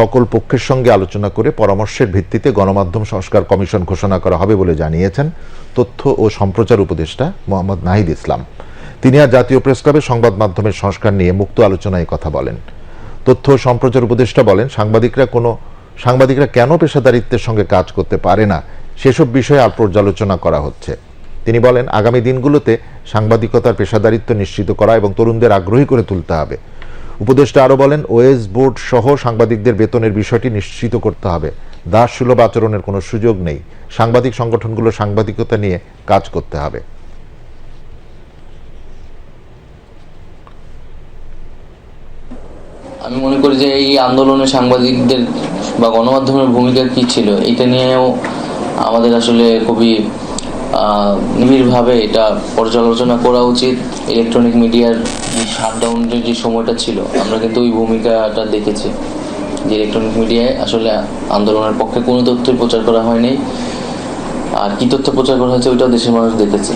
সকল পক্ষের সঙ্গে আলোচনা করে পরামর্শের ভিত্তিতে গণমাধ্যম সংস্কার কমিশন ঘোষণা করা হবে বলে জানিয়েছেন তথ্য ও সম্প্রচার উপদেষ্টা মোহাম্মদ নাহিদ ইসলাম। তিনি আর জাতীয় প্রেস ক্লাবে সংবাদ মাধ্যমের সংস্কার নিয়ে মুক্ত আলোচনায় কথা বলেন। তথ্য ও সম্প্রচার উপদেষ্টা বলেন, সাংবাদিকরা কোনো, সাংবাদিকরা কেন পেশাদারিত্বের সঙ্গে কাজ করতে পারে না? সেসব বিষয়ে আর পর্যালোচনা করা হচ্ছে। তিনি বলেন, আগামী দিনগুলোতে সাংবাদিকতার পেশাদারিত্ব নিশ্চিত করা এবং তরুণদের আগ্রহী করে তুলতে হবে। উপদেষ্টা আরও বলেন ওয়েস বোর্ড সহ সাংবাদিকদের বেতনের বিষয়টি নিশ্চিত করতে হবে। দাস সুলভ আচরণের কোনো সুযোগ নেই। সাংবাদিক সংগঠনগুলো সাংবাদিকতা নিয়ে কাজ করতে হবে। আমি মনে করি যে এই আন্দোলনে সাংবাদিকদের বা গণমাধ্যমের ভূমিকা কি ছিল, এটা নিয়েও আমাদের আসলে খুবই নিবিড়ভাবে এটা পর্যালোচনা করা উচিত। ইলেকট্রনিক মিডিয়ার যে শাটডাউনের যে সময়টা ছিল, আমরা কিন্তু ওই ভূমিকাটা দেখেছি। যে ইলেকট্রনিক মিডিয়ায় আসলে আন্দোলনের পক্ষে কোনো তথ্যই প্রচার করা হয়নি। আর কি তথ্য প্রচার করা হয়েছে, ওইটাও দেশের মানুষ দেখেছে।